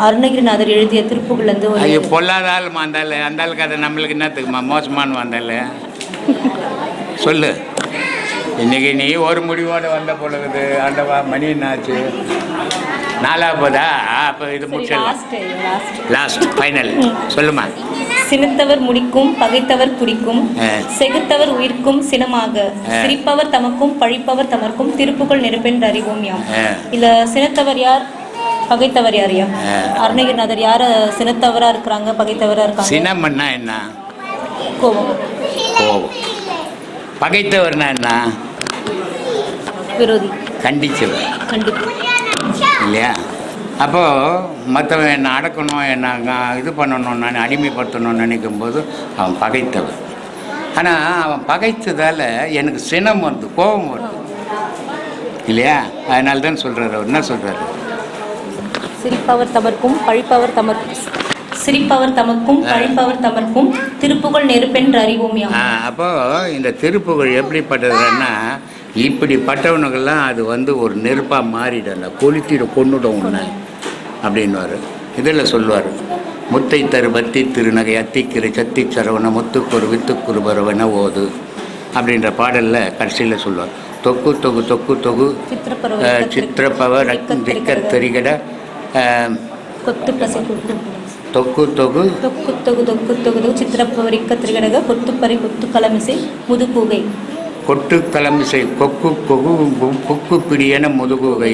அருணகிரிநாதர் எழுதிய திருப்புகள்லேருந்து ஒரு ஐயோ பொல்லாத ஆள் அந்த அந்த ஆள் கதை நம்மளுக்கு என்னத்துக்குமா? மோசமான வந்தால சொல்லு. இன்னைக்கு நீ ஒரு முடிவோடு வந்த பொழுது ஆண்டவா மணி என்னாச்சு? நாலா போதா? அப்போ இது முடிச்சிடலாம். லாஸ்ட் ஃபைனல் சொல்லுமா? சினத்தவர் முடிக்கும் பகைத்தவர் குடிக்கும். செகுத்தவர் உயிர்க்கும் சினமாக. சிரிப்பவர் தமக்கும் பழிப்பவர் தமர்க்கும் திருப்புகள் நெருப்பென்று அறிவோம் யாம். ஆ. இல்ல சினத்தவர் யார்? பகைத்தவர் யார் யா ஆ. அருணகிரிநாதர் யார சினத்தவரா இருக்கிறாங்க பகைத்தவரா இருக்காங்க? சினம்னா என்ன? கோபம். கோபம். பகைத்தவர்னா என்ன? விரோதி. கண்டிச்சவர். கண்டிப்பு. இல்லையா? அப்போது மற்றவன் என்னை அடக்கணும் என்னை இது பண்ணணும் நான் அடிமைப்படுத்தணும்னு நினைக்கும் போது அவன் பகைத்தவன் ஆனால் அவன் பகைத்ததால் எனக்கு சினம் வருது கோபம் வருது. இல்லையா? அதனால தான் சொல்கிறாரு அவர். என்ன சொல்கிறாரு சிரிப்பவர் தமர்க்கும் பழிப்பவர் தமர்க்கும் சிரிப்பவர் தமக்கும் பழிப்பவர் தமர்க்கும் திருப்புகள் நெருப்பென்று அறிவோம் யாம் அப்போது இந்த திருப்புகழ் எப்படிப்பட்டதுன்னா இப்படிப்பட்டவனுக்கெல்லாம் அது வந்து ஒரு நெருப்பாக மாறிடல கொளுத்திட கொண்டுடும் உன்னை அப்படின்னுவார். இதில் சொல்லுவார் முத்தை தரு பத்தி திருநகை அத்திக்கிரை சத்தி சரவண முத்துக்குரு வித்துக்குரு பரவன ஓது அப்படின்ற பாடலில் கடைசியில் சொல்லுவார். தொக்கு தொகு தொக்கு தொகு சித்திரப்பவ திக்கத் தெரிகட கொத்து பசை தொக்கு தொகு தொக்கு தொகு தொக்கு தொகு தொகு சித்திரப்பவரிக்க திரிகடக கொத்துப்பறை கொத்து கலமிசை முதுகூகை கொட்டு கலமிசை கொக்கு கொகு புக்கு பிடியன முதுகுகை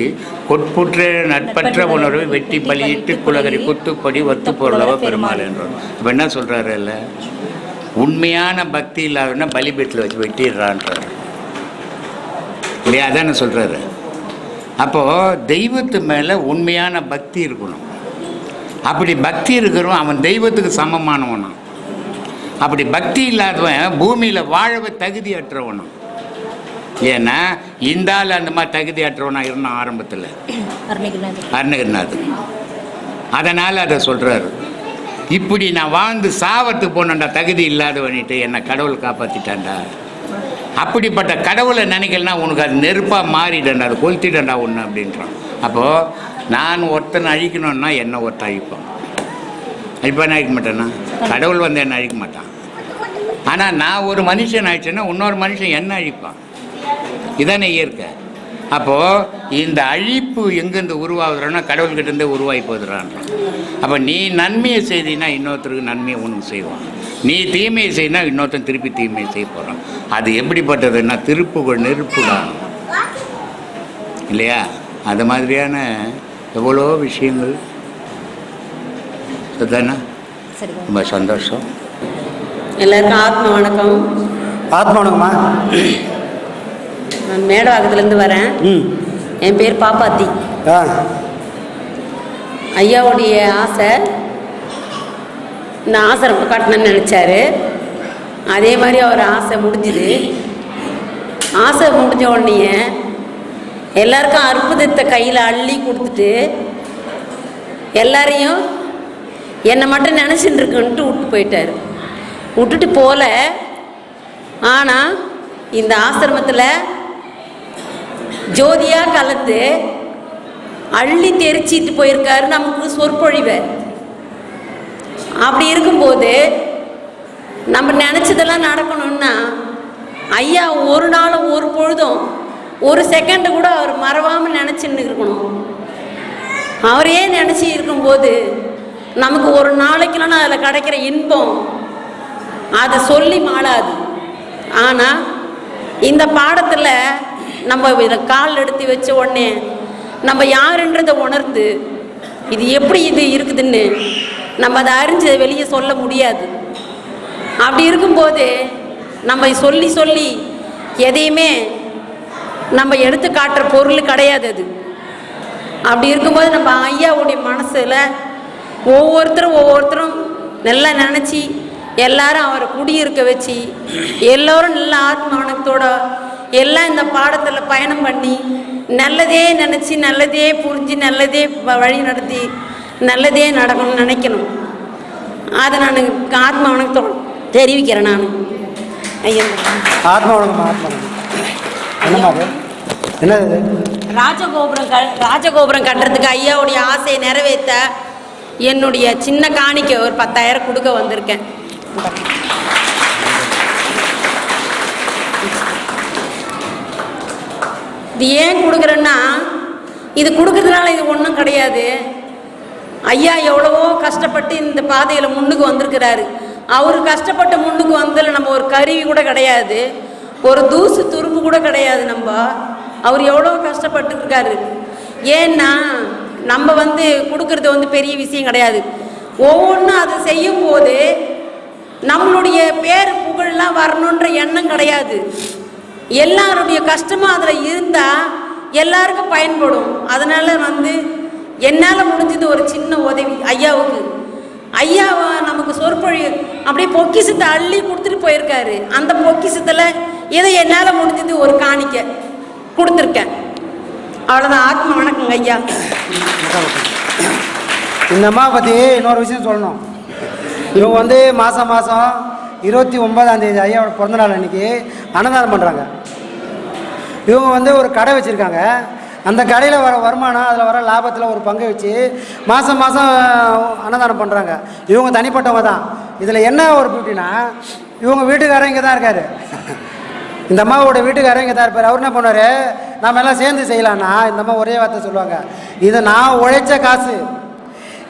கொட்புற்ற நட்பற்ற உணர்வை வெட்டி பலியிட்டு குலகரி குத்துப்படி வத்து பொருளவ பெருமாள் என்றார் இப்போ என்ன சொல்கிறாரு இல்ல உண்மையான பக்தி இல்லாதவன பலிபீட்டில் வச்சு வெட்டிடுறான்றார் இல்லையா அதானே சொல்கிறாரு அப்போது தெய்வத்து மேலே உண்மையான பக்தி இருக்கணும். அப்படி பக்தி இருக்கிறவன் அவன் தெய்வத்துக்கு சமமானவனாம் அப்படி பக்தி இல்லாதவன் பூமியில் வாழவே தகுதியற்றவனும் ஏன்னா இந்த ஆள் அந்த மாதிரி தகுதியற்றவனா இருந்தான் ஆரம்பத்தில். அருணகிரிநாத் அதனால் அதை சொல்கிறாரு இப்படி நான் வாழ்ந்து சாவத்து போனேன்டா தகுதி இல்லாதவனிட்டு என்னை கடவுள் காப்பாற்றிட்டான்டா அப்படிப்பட்ட கடவுளை நினைக்கலனா உனக்கு அது நெருப்பாக மாறிடண்டா அது கொளுத்திடண்டா ஒன்று அப்படின்றான். அப்போது நான் ஒருத்தனை அழிக்கணும்னா என்னை ஒருத்தன் அழிப்பான். அழிப்பானே அழிக்க மாட்டேன்னா? கடவுள் வந்து என்னை அழிக்க மாட்டான். ஆனால் நான் ஒரு மனுஷன் ஆயிடுச்சேன்னா இன்னொரு மனுஷன் என்ன அழிப்பான். இதானே இயற்கை. அப்போது இந்த அழிப்பு எங்கேருந்து உருவாகுதுன்னா கடவுள்கிட்டேருந்தே உருவாகி போதுறான்றான் அப்போ நீ நன்மையை செய்தினா இன்னொருத்தருக்கு நன்மையை உனக்கு செய்வான். நீ தீமையை செய்யினா இன்னொருத்தன் திருப்பி தீமையை செய்ய போகிறான் அது எப்படிப்பட்டதுன்னா திருப்புகள் நெருப்புதான் இல்லையா? அது மாதிரியான எவ்வளோ விஷயங்கள். அதுதானே? ரொம்ப சந்தோஷம். எல்லாருக்கும் ஆத்ம வணக்கம். ஆத்மானுங்கம்மா நான் மேடவாக்கத்துலேருந்து வரேன். ம். என் பேர் பாப்பாத்தி. ஆ. ஐயாவுடைய ஆசை நான் ரொம்ப காட்டணும்னு நினச்சாரு. அதே மாதிரி அவர் ஆசை முடிஞ்சுது. ஆசை முடிஞ்ச உடனே எல்லாருக்கும் அற்புதத்தை கையில் அள்ளி கொடுத்துட்டு எல்லாரையும் என்னை மட்டும் நினச்சிட்டு இருக்குன்ட்டு விட்டு போயிட்டார். விட்டுட்டு போல. ஆனால் இந்த ஆசிரமத்தில் ஜோதியாக கலந்து அள்ளி தெரிச்சிட்டு போயிருக்காரு. நமக்கு சொற்பொழிவை. அப்படி இருக்கும்போது நம்ம நினச்சதெல்லாம் நடக்கணும்னா ஐயா ஒரு நாளும் ஒரு பொழுதும் ஒரு செகண்டு கூட அவர் மறவாமல் நினச்சின்னு இருக்கணும். அவரையே நினச்சி இருக்கும்போது நமக்கு ஒரு நாளைக்குலாம் அதில் கிடைக்கிற இன்பம் அதை சொல்லி மாளாது. ஆனால் இந்த பாடத்தில் நம்ம இதை கால் எடுத்து வச்ச உடனே நம்ம யாருன்றதை உணர்ந்து இது எப்படி இது இருக்குதுன்னு நம்ம அதை அறிஞ்சு வெளியே சொல்ல முடியாது. அப்படி இருக்கும்போது நம்ம சொல்லி சொல்லி எதையுமே நம்ம எடுத்து காட்டுற பொருள் கிடையாது அது. அப்படி இருக்கும்போது நம்ம ஐயாவுடைய மனசில் ஒவ்வொருத்தரும் ஒவ்வொருத்தரும் நல்லா நினச்சி எல்லாரும் அவரை குடியிருக்க வச்சு எல்லோரும் நல்ல ஆத்மானத்தோட எல்லாம் இந்த பாடத்தில் பயணம் பண்ணி நல்லதே நினச்சி நல்லதே புரிஞ்சு நல்லதே வ- வழி நடத்தி நல்லதே நடக்கணும்னு நினைக்கணும். அதை நான் ஆத்மா வணக்கத்தோட தெரிவிக்கிறேன் நான். ஐயா. ஆத்மா ஆத்மா வணக்கம். என்னம்மா அது என்னது ராஜகோபுரம் க ராஜகோபுரம் கட்டுறதுக்கு ஐயாவுடைய ஆசையை நிறைவேற்ற என்னுடைய சின்ன காணிக்கை ஒரு பத்தாயிரம் கொடுக்க வந்திருக்கேன். இது ஏன் கொடுக்குறேன்னா இது கொடுக்கறதுனால இது ஒன்றும் கிடையாது. ஐயா எவ்வளவோ கஷ்டப்பட்டு இந்த பாதையில் முன்னுக்கு வந்திருக்கிறாரு. அவர் கஷ்டப்பட்டு முன்னுக்கு வந்ததில் நம்ம ஒரு கருவி கூட கிடையாது. ஒரு தூசு துரும்பு கூட கிடையாது நம்ம. அவர் எவ்வளோ கஷ்டப்பட்டு இருக்காரு. ஏன்னா நம்ம வந்து கொடுக்கறது வந்து பெரிய விஷயம் கிடையாது. ஒவ்வொன்றும் அதை செய்யும் போது நம்மளுடைய பேர் புகழ்லாம் வரணுன்ற எண்ணம் கிடையாது. எல்லாருடைய கஷ்டமும் அதில் இருந்தால் எல்லாருக்கும் பயன்படும். அதனால் வந்து என்னால் முடிஞ்சது ஒரு சின்ன உதவி. ஐயாவுக்கு. ஐயாவை நமக்கு சொற்பொழிவு அப்படியே பொக்கிசத்தை அள்ளி கொடுத்துட்டு போயிருக்காரு. அந்த பொக்கிசத்தில் இதை என்னால் முடிஞ்சது ஒரு காணிக்க கொடுத்துருக்கேன். அவ்வளோதான் ஆத்ம வணக்கங்க ஐயா. இந்த அம்மா பற்றி இன்னொரு விஷயம் சொல்லணும். இவங்க வந்து மாதம் மாதம் இருபத்தி ஒன்பதாம் தேதி ஐயாவோட பிறந்தநாள் அன்னைக்கு அன்னதானம் பண்ணுறாங்க இவங்க வந்து ஒரு கடை வச்சுருக்காங்க. அந்த கடையில் வர வருமானம் அதில் வர லாபத்தில் ஒரு பங்கு வச்சு மாதம் மாதம் அன்னதானம் பண்ணுறாங்க இவங்க தனிப்பட்டவங்க தான். இதில் என்ன ஒரு பியூட்டினா இவங்க வீட்டுக்காரர் இங்கே தான் இருக்காரு. இந்த அம்மாவோட வீட்டுக்காரர் இங்கே தான் இருப்பார். அவர் என்ன பண்ணுவார்? நம்ம எல்லாம் சேர்ந்து செய்யலான்னா இந்த அம்மா ஒரே வார்த்தை சொல்லுவாங்க. இது நான் உழைச்ச காசு.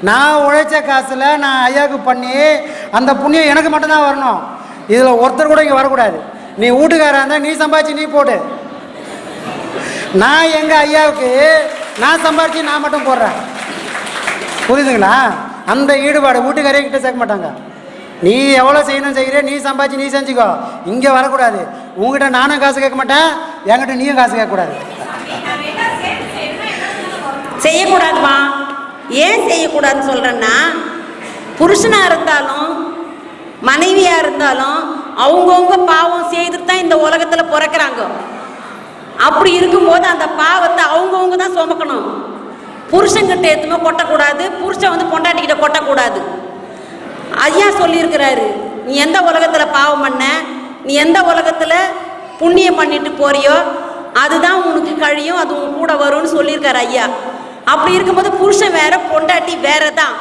நான் உழைச்ச காசில் நான் ஐயாவுக்கு பண்ணி அந்த புண்ணியம் எனக்கு மட்டும்தான் வரணும். இதில் ஒருத்தர் கூட இங்கே வரக்கூடாது. நீ வீட்டுக்காராக இருந்தால் நீ சம்பாதிச்சு நீ போடு நான் எங்கள் ஐயாவுக்கு நான் சம்பாதிச்சு நான் மட்டும் போடுறேன். புரியுதுங்களா? அந்த ஈடுபாடு வீட்டுக்காரே கிட்ட சேர்க்க மாட்டாங்க. நீ எவ்வளோ செய்யணும் செய்கிற நீ சம்பாதிச்சு நீ செஞ்சுக்கோ. இங்கே வரக்கூடாது. உங்ககிட்ட நானும் காசு கேட்க மாட்டேன் என்கிட்ட நீயும் காசு கேட்கக்கூடாது. செய்யக்கூடாதுமா? ஏன் செய்யக்கூடாதுன்னு சொல்கிறேன்னா புருஷனாக இருந்தாலும் மனைவியாக இருந்தாலும் அவங்கவுங்க பாவம் செய்துட்டு தான் இந்த உலகத்தில் பிறக்கிறாங்க. அப்படி இருக்கும்போது அந்த பாவத்தை அவங்கவுங்க தான் சுமக்கணும். புருஷங்கிட்ட எதுவுமே கொட்டக்கூடாது புருஷன் வந்து பொண்டாட்டிக்கிட்ட கொட்டக்கூடாது. ஐயா சொல்லியிருக்கிறாரு நீ எந்த உலகத்தில் பாவம் பண்ண? நீ எந்த உலகத்தில் புண்ணியம் பண்ணிட்டு போறியோ அதுதான் உனக்கு கழியும் அது உன் கூட வரும்னு சொல்லியிருக்காரு ஐயா. அப்படி இருக்கும்போது புருஷன் வேற பொண்டாட்டி வேற தான்.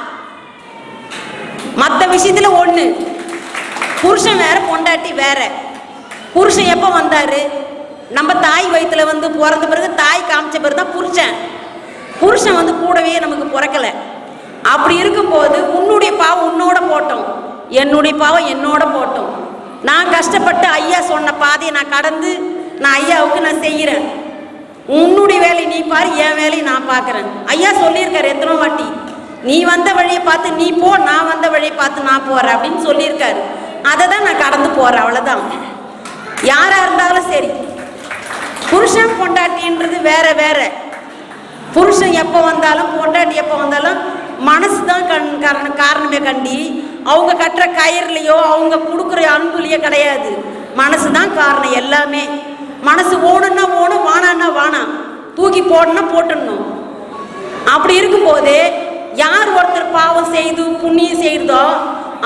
மற்ற விஷயத்தில் ஒன்று புருஷன் வேற பொண்டாட்டி வேற. புருஷன் எப்போ வந்தாரு? நம்ம தாய் வயிற்றுல வந்து பிறந்த பிறகு தாய் காமிச்ச பிறகு தான் புருஷன். புருஷன் வந்து கூடவே நமக்கு பிறக்கல. அப்படி இருக்கும்போது உன்னுடைய பாவம் உன்னோட போட்டோம். என்னுடைய பாவம் என்னோட போட்டோம். நான் கஷ்டப்பட்டு ஐயா சொன்ன பாதையை நான் கடந்து நான் ஐயாவுக்கு நான் செய்கிறேன். உன்னுடைய வேலையை நீ பாரு என் வேலையை நான் பார்க்குறேன். ஐயா சொல்லியிருக்காரு எத்தனை வாட்டி நீ வந்த வழியை பார்த்து நீ போ நான் வந்த வழியை பார்த்து நான் போகிறேன் அப்படின்னு சொல்லியிருக்காரு. அதை தான் நான் கடந்து போகிறேன் அவ்வளோதான் யாராக இருந்தாலும் சரி புருஷன் பொண்டாட்டின்றது வேற வேற. புருஷன் எப்போ வந்தாலும் பொண்டாட்டி எப்போ வந்தாலும் மனசு தான் கண் காரணம் காரணமே கண்டி. அவங்க கட்டுற கயிறுலையோ அவங்க கொடுக்குற அன்புலையோ கிடையாது. மனசு தான் காரணம் எல்லாமே. மனசு ஓடுன்னா ஓடும் வானான்னா வானாம் தூக்கி போடணும்னா போட்டுடணும். அப்படி இருக்கும்போது யார் ஒருத்தர் பாவம் செய்து புண்ணியம் செய்கிறதோ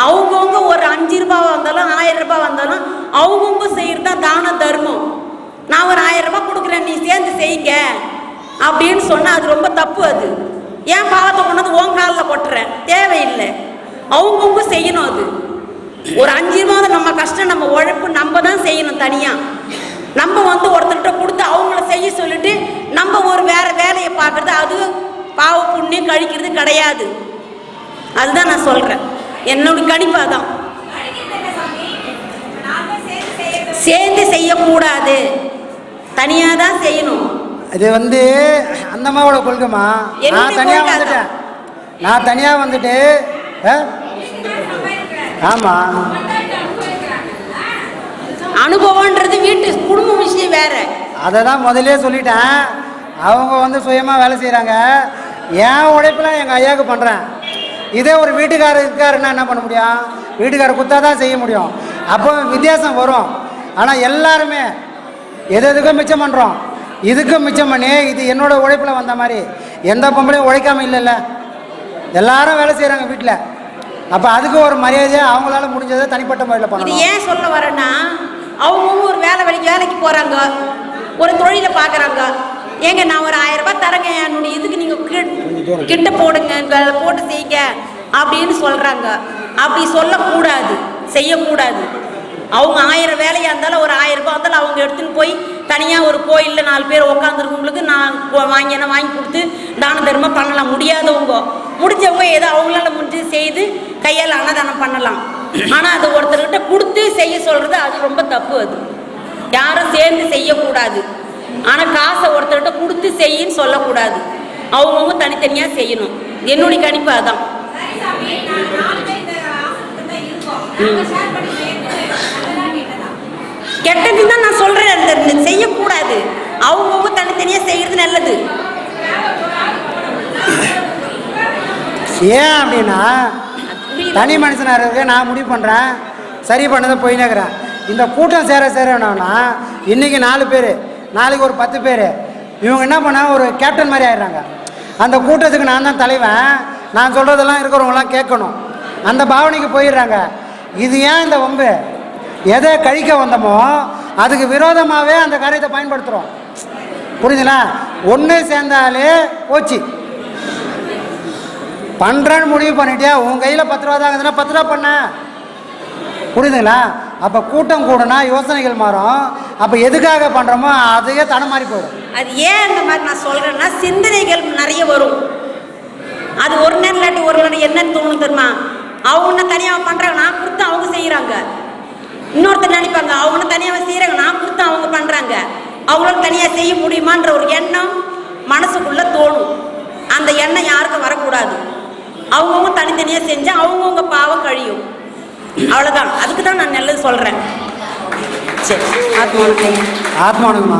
அவங்கவுங்க ஒரு அஞ்சு ரூபா வந்தாலும் ஆயிரம் ரூபாய் வந்தாலும் அவங்கவுங்க செய்கிறது தான் தான தர்மம். நான் ஒரு ஆயிரம் ரூபாய் கொடுக்குறேன் நீ சேர்ந்து செய்யுங்க. அப்படின்னு சொன்னால் அது ரொம்ப தப்பு அது. ஏன் பாவத்தை கொண்டாந்து உன் காலில் கொட்டுறேன்? தேவையில்லை. அவங்கவுங்க செய்யணும் அது. ஒரு அஞ்சு ரூபா நம்ம கஷ்டம் நம்ம உழைப்பு நம்ம தான் செய்யணும் தனியாக நம்ம வந்து ஒருத்தர்கிட்ட கொடுத்து அவங்கள செய்ய சொல்லிட்டு நம்ம ஒரு வேற வேலையை பார்க்கறது அது பாவ புண்ணியம் கழிக்கிறது கிடையாது. அதுதான் நான் சொல்கிறேன் என்னோட கணிப்பு அதான் சேர்ந்து செய்யக்கூடாது. தனியாக தான் செய்யணும். இது வந்து அந்த அம்மாவோட கொள்கைமா நான் தனியாக வந்துட்டேன். நான் தனியாக வந்துட்டு? ஆமாம் அனுபவம்ன்றது வீட்டு குடும்ப விஷயம் வேற. அதை தான் முதல்லயே சொல்லிட்டேன். அவங்க வந்து சுயமாக வேலை செய்கிறாங்க என் உழைப்பில் எங்கள் ஐயாவுக்கு பண்ணுறேன் இதே ஒரு வீட்டுக்காரர் இருக்காருன்னா என்ன பண்ண முடியும்? வீட்டுக்காரர் குத்தா தான் செய்ய முடியும். அப்போ வித்தியாசம் வரும். ஆனால் எல்லாருமே எது எதுக்கும் மிச்சம் பண்ணுறோம் இதுக்கும் மிச்சம் பண்ணி இது என்னோட உழைப்பில் வந்த மாதிரி. எந்த பொம்பளையும் உழைக்காம இல்லைல்ல. எல்லாரும் வேலை செய்கிறாங்க வீட்டில் அப்போ அதுக்கு ஒரு மரியாதையை அவங்களால முடிஞ்சதை தனிப்பட்ட முறையில் இது பண்ணணும் ஏன் சொல்ல வரேன்னா அவங்கவுங்க ஒரு வேலை வேலைக்கு வேலைக்கு போகிறாங்க ஒரு தொழிலை பார்க்குறாங்க ஏங்க நான் ஒரு ஆயிரம் ரூபாய் தரேங்க. என்னுடைய இதுக்கு நீங்கள் கிட்ட போடுங்க போட்டு செய்யுங்க அப்படின்னு சொல்கிறாங்க அப்படி சொல்லக்கூடாது செய்யக்கூடாது. அவங்க ஆயிரம் வேலையாக இருந்தாலும் ஒரு ஆயிரம் ரூபாய் இருந்தாலும் அவங்க எடுத்துன்னு போய் தனியாக ஒரு கோயிலில் நாலு பேர் உட்காந்துருக்கவங்களுக்கு நான் கொ- வாங்கினா வாங்கி கொடுத்து தான தர்மம் பண்ணலாம். முடியாதவங்க. முடிஞ்சவங்க ஏதோ அவங்களால முடிஞ்சு செய்து கையால் அன்னதானம் பண்ணலாம். ஆனால் அது ஒருத்தர்கிட்ட கொடுத்து செய்ய சொல்கிறது அது ரொம்ப தப்பு அது. யாரும் சேர்ந்து செய்யக்கூடாது. ஆனால் காசை ஒருத்தர்கிட்ட கொடுத்து செய்யின்னு சொல்லக்கூடாது. அவங்கவுங்க தனித்தனியாக செய்யணும். என்னுடைய கணிப்பு அதான். கெட்டது தான் நான் சொல்கிறேன் அந்த செய்யக்கூடாது. அவங்கவுங்க தனித்தனியாக செய்கிறது நல்லது. ஏன் அப்படின்னா தனி மனுஷனாக இருக்க நான் முடிவு பண்ணுறேன் சரி பண்ணதை போயினேக்கிறேன் இந்த கூட்டம் சேர சேர என்னன்னா இன்றைக்கி நாலு பேர் நாளைக்கு ஒரு பத்து பேர் இவங்க என்ன பண்ணால் ஒரு கேப்டன் மாதிரி ஆயிடுறாங்க. அந்த கூட்டத்துக்கு நான் தான் தலைவன். நான் சொல்கிறதெல்லாம் இருக்கிறவங்களாம் கேட்கணும். அந்த பாவனைக்கு போயிடுறாங்க. இது ஏன் இந்த வம்பு? எதை கழிக்க வந்தோமோ அதுக்கு விரோதமாகவே அந்த காரியத்தை பயன்படுத்துகிறோம் புரியுதுங்களா ஒன்று சேர்ந்தாலே போச்சு. பண்ணுறேன்னு முடிவு பண்ணிட்டியா? உன் கையில் பத்து ரூபா தான் இருந்ததுன்னா பத்து ரூபா பண்ண. புரியுதுங்களா அப்போ கூட்டம் கூடனா யோசனைகள் மாறும். அப்போ எதுக்காக பண்ணுறோமோ அதையே தடம் மாறி போயிடும். அது ஏன் அந்த மாதிரி நான் சொல்கிறேன்னா சிந்தனைகள் நிறைய வரும். அது ஒரு நேரம் இல்லாட்டி ஒரு நேரம் என்னன்னு தோணும் தெரியுமா? அவங்க தனியாக பண்ணுறாங்க நான் கொடுத்து அவங்க செய்கிறாங்க இன்னொருத்தர் நினைப்பாங்க அவங்க தனியாக செய்கிறாங்க நான் கொடுத்து அவங்க பண்ணுறாங்க அவங்களால தனியாக செய்ய முடியுமான்ற ஒரு எண்ணம் மனசுக்குள்ளே தோணும். அந்த எண்ணம் யாருக்கும் வரக்கூடாது. அவங்கவுங்க தனித்தனியாக செஞ்சால் அவங்கவுங்க பாவம் கழியும். அவ்வளோதான் அதுக்கு தான் நான் நல்லது சொல்கிறேன் சரி ஆத்மா ஆத்மானுக்குமா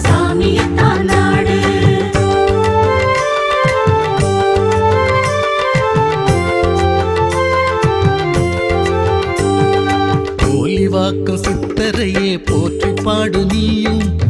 சாமி சித்தரையே போற்றி பாடு நீயும்.